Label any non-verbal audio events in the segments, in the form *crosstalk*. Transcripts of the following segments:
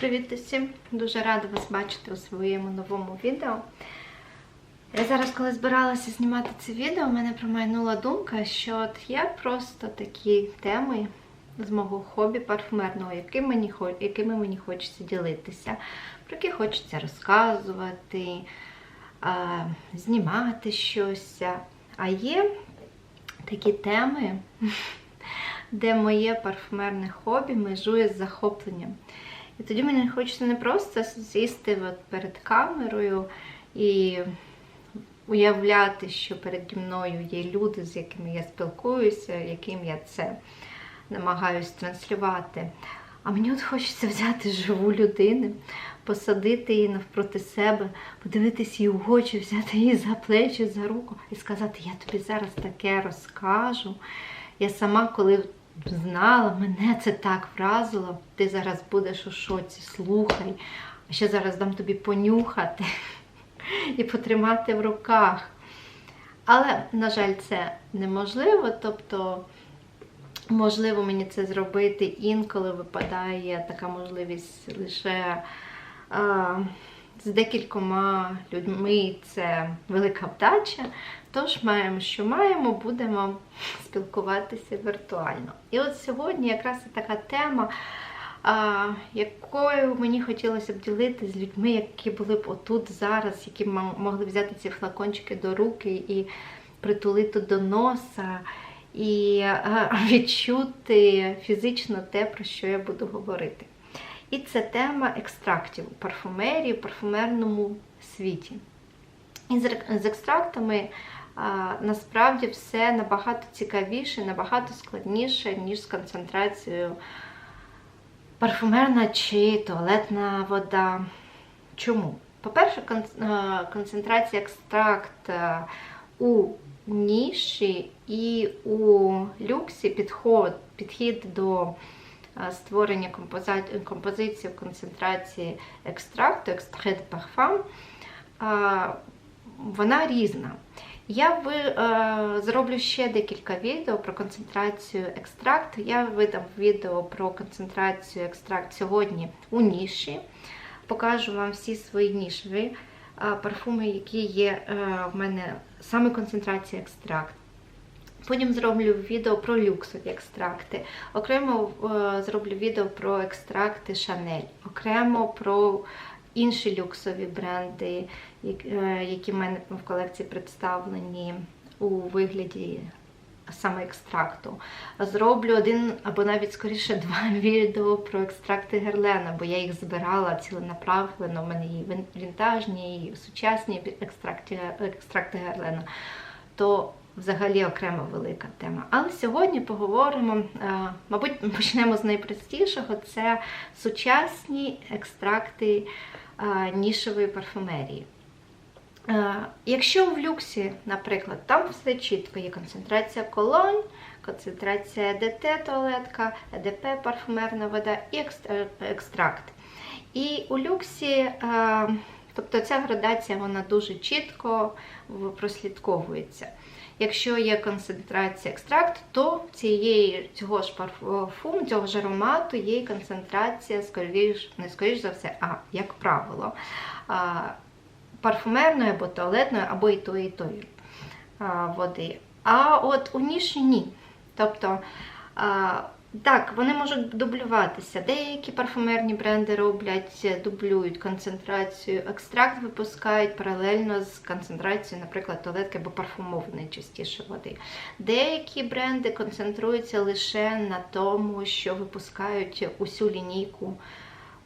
Привіт усім! Дуже рада вас бачити у своєму новому відео. Я зараз, коли збиралася знімати це відео, в мене промайнула думка, що от є просто такі теми з мого хобі парфумерного, якими мені, якими мені хочеться ділитися, про які хочеться розказувати, знімати щось. А є такі теми, *laughs* де моє парфумерне хобі межує з захопленням. І тоді мені хочеться не просто сісти от перед камерою і уявляти, що переді мною є люди, з якими я спілкуюся, яким я це намагаюсь транслювати. А мені от хочеться взяти живу людину, посадити її навпроти себе, подивитися їй в очі, взяти її за плечі, за руку і сказати, я тобі зараз таке розкажу. Я сама, коли знала, мене це так вразило. Ти зараз будеш у шоці, слухай. А ще зараз дам тобі понюхати *laughs* і потримати в руках. Але, на жаль, це неможливо. Тобто, можливо, мені це зробити інколи випадає така можливість лише з декількома людьми. Це велика вдача. Тож маємо, що маємо, будемо спілкуватися віртуально. І от сьогодні якраз така тема, якою мені хотілося б ділити з людьми, які були б отут зараз, які могли взяти ці флакончики до руки і притулити до носа, і *laughs* відчути фізично те, про що я буду говорити. І це тема екстрактів у парфумерії, парфумерному світі. І з екстрактами а, насправді все набагато цікавіше, набагато складніше, ніж з концентрацією парфумерна чи туалетна вода. Чому? По-перше, кон- концентрація екстракт у ніші і у люксі підход, підхід до створення композа- композиції в концентрації екстракту, екстракт de parfum, е, вона різна. Я ви, е, зроблю ще декілька відео про концентрацію екстракту. Я видам відео про концентрацію екстракт сьогодні у ніші. Покажу вам всі свої нішеві е, парфуми, які є е, в мене саме концентрація екстракт. Потім зроблю відео про люксові екстракти. Окремо е, зроблю відео про екстракти Chanel, окремо про інші люксові бренди, е, які в мене в колекції представлені у вигляді саме екстракту. Зроблю один або навіть скоріше *laughs* два відео про екстракти Герлена, бо я їх збирала ціленаправлено. У мене є вінтажні, і сучасні екстракти, екстракти Герлена. То взагалі окрема велика тема. Але сьогодні поговоримо, е, мабуть, почнемо з найпростішого: це сучасні екстракти е, нішевої парфумерії. Е, Якщо в люксі, наприклад, там все чітко є концентрація колонь, концентрація ДТ туалетка, ЕДП парфумерна вода і екстракт. І у люксі, тобто ця градація вона дуже чітко прослідковується. Якщо є концентрація екстракт, то цієї цього ж парфуму, цього ж аромату є концентрація, скоріш, не скоріш за все, а як правило, парфумерної або туалетної, або і тої, і тої води. А от у ніші ні. Тобто, так, вони можуть дублюватися. Деякі парфумерні бренди роблять, дублюють концентрацію, екстракт випускають паралельно з концентрацією, наприклад, туалетки або парфумованої частіше води. Деякі бренди концентруються лише на тому, що випускають усю лінійку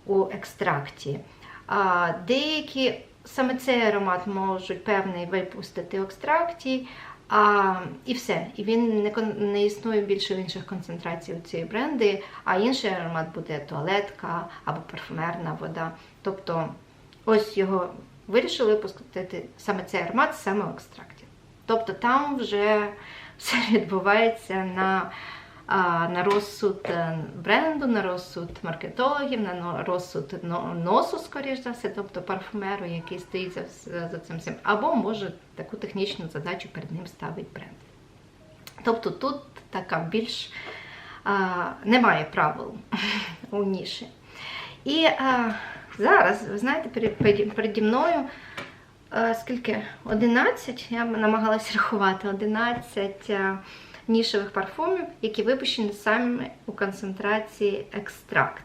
у екстракті. А деякі саме цей аромат можуть певний випустити в екстракті, а, і все. І він не, не існує більше в інших концентраціях у цієї бренди, а інший аромат буде туалетка або парфумерна вода. Тобто, ось його вирішили випустити саме цей аромат саме в екстракті. Тобто там вже *laughs* все відбувається на, на розсуд е, бренду, на розсуд маркетологів, на розсуд носу, скоріш за все, тобто парфумеру, який стоїть за, за цим всім. Або може таку технічну задачу перед ним ставить бренд. Тобто тут така більш а, немає правил *laughs* у ніші. І а, зараз, ви знаєте, перед- переді, мною а, скільки? 11, я намагалася рахувати, 11 а, нішевих парфумів, які випущені саме у концентрації екстракт.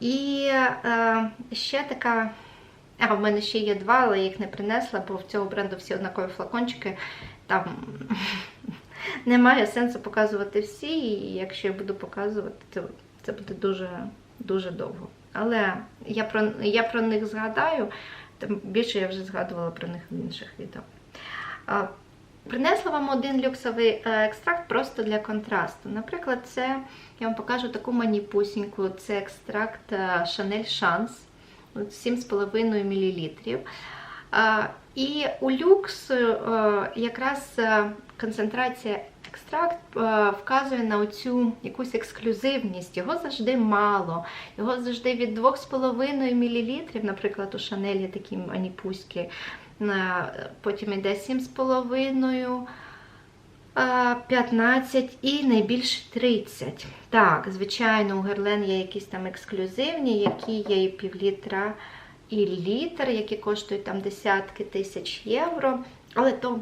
І е, ще така. А, в мене ще є два, але я їх не принесла, бо в цього бренду всі однакові флакончики. Там *laughs* немає сенсу показувати всі, і якщо я буду показувати, то це буде дуже, дуже довго. Але я про, я про них згадаю, тим більше я вже згадувала про них в інших відео. Принесла вам один люксовий е, екстракт просто для контрасту. Наприклад, це я вам покажу таку маніпусіньку. Це екстракт е, Chanel Chance 7,5 мл. І у люкс е, якраз концентрація екстракт вказує на оцю якусь ексклюзивність. Його завжди мало. Його завжди від 2,5 мл, наприклад, у є такі маніпуськи. Потім йде 7,5. 15 і найбільше 30. Так, звичайно, у Герлен є якісь там ексклюзивні, які є і півлітра, і літр, які коштують там десятки тисяч євро. Але то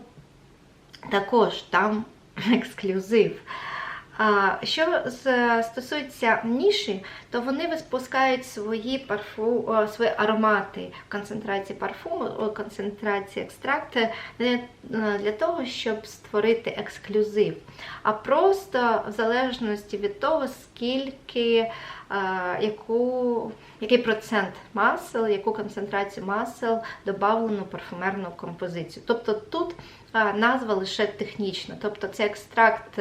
також там *laughs* ексклюзив. Що стосується ніші, то вони випускають свої парфу, свої аромати концентрації парфуму, концентрації екстракту е, для того, щоб створити ексклюзив, а просто в залежності від того, скільки, е, яку, який процент масел, яку концентрацію масел додавлено парфумерну композицію. Тобто тут е, назва лише технічна, тобто це екстракт.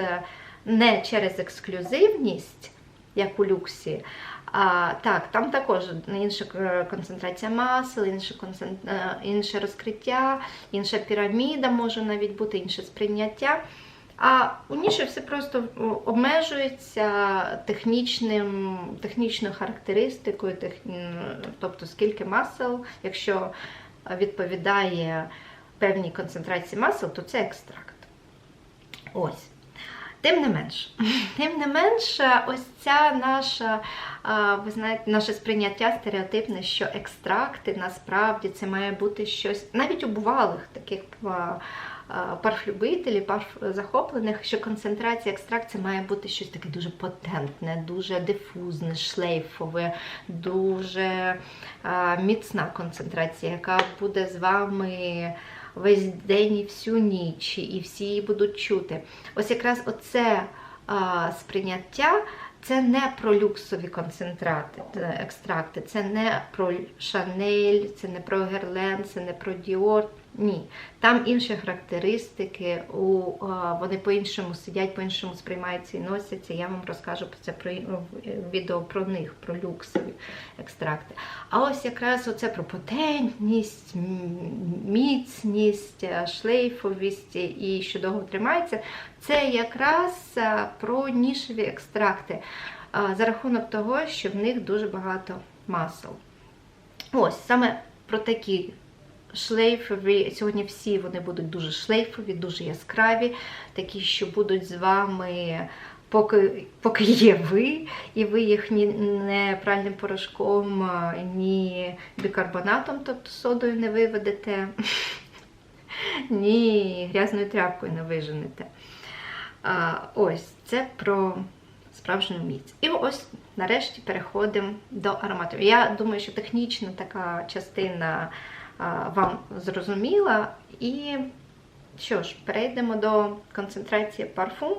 Не через ексклюзивність, як у люксі. А, так, там також інша концентрація масел, інше, концен... е, інше розкриття, інша піраміда може навіть бути, інше сприйняття. А у ніші все просто обмежується технічним, технічною характеристикою, тех... тобто скільки масел, якщо відповідає певній концентрації масел, то це екстракт. Ось. Тим не менш, *laughs* тим не менш, ось ця наша, ви знаєте, наше сприйняття стереотипне, що екстракти насправді це має бути щось, навіть у бувалих таких а, парфлюбителів, парфзахоплених, що концентрація екстракт це має бути щось таке дуже потентне, дуже дифузне, шлейфове, дуже міцна концентрація, яка буде з вами весь день і всю ніч, і всі її будуть чути. Ось якраз оце а, сприйняття. Це не про люксові концентрати, е, екстракти, це не про Шанель, це не про Герлен, це не про Діор. Ні. Там інші характеристики, у, вони по-іншому сидять, по-іншому сприймаються і носяться. Я вам розкажу про це про відео про них, про люксові екстракти. А ось якраз оце про потентність, міцність, е, шлейфовість і що довго тримається. Це якраз е, про нішеві екстракти е, за рахунок того, що в них дуже багато масел. Ось саме про такі шлейфові. Сьогодні всі вони будуть дуже шлейфові, дуже яскраві, такі, що будуть з вами. Поки, поки є ви, і ви їх ні не пральним порошком, ні бікарбонатом, тобто содою не виведете, *laughs* ні грязною тряпкою не виженете. А, ось це про справжню міць. І ось нарешті переходимо до ароматів. Я думаю, що технічна така частина вам зрозуміла. І що ж, перейдемо до концентрації парфум.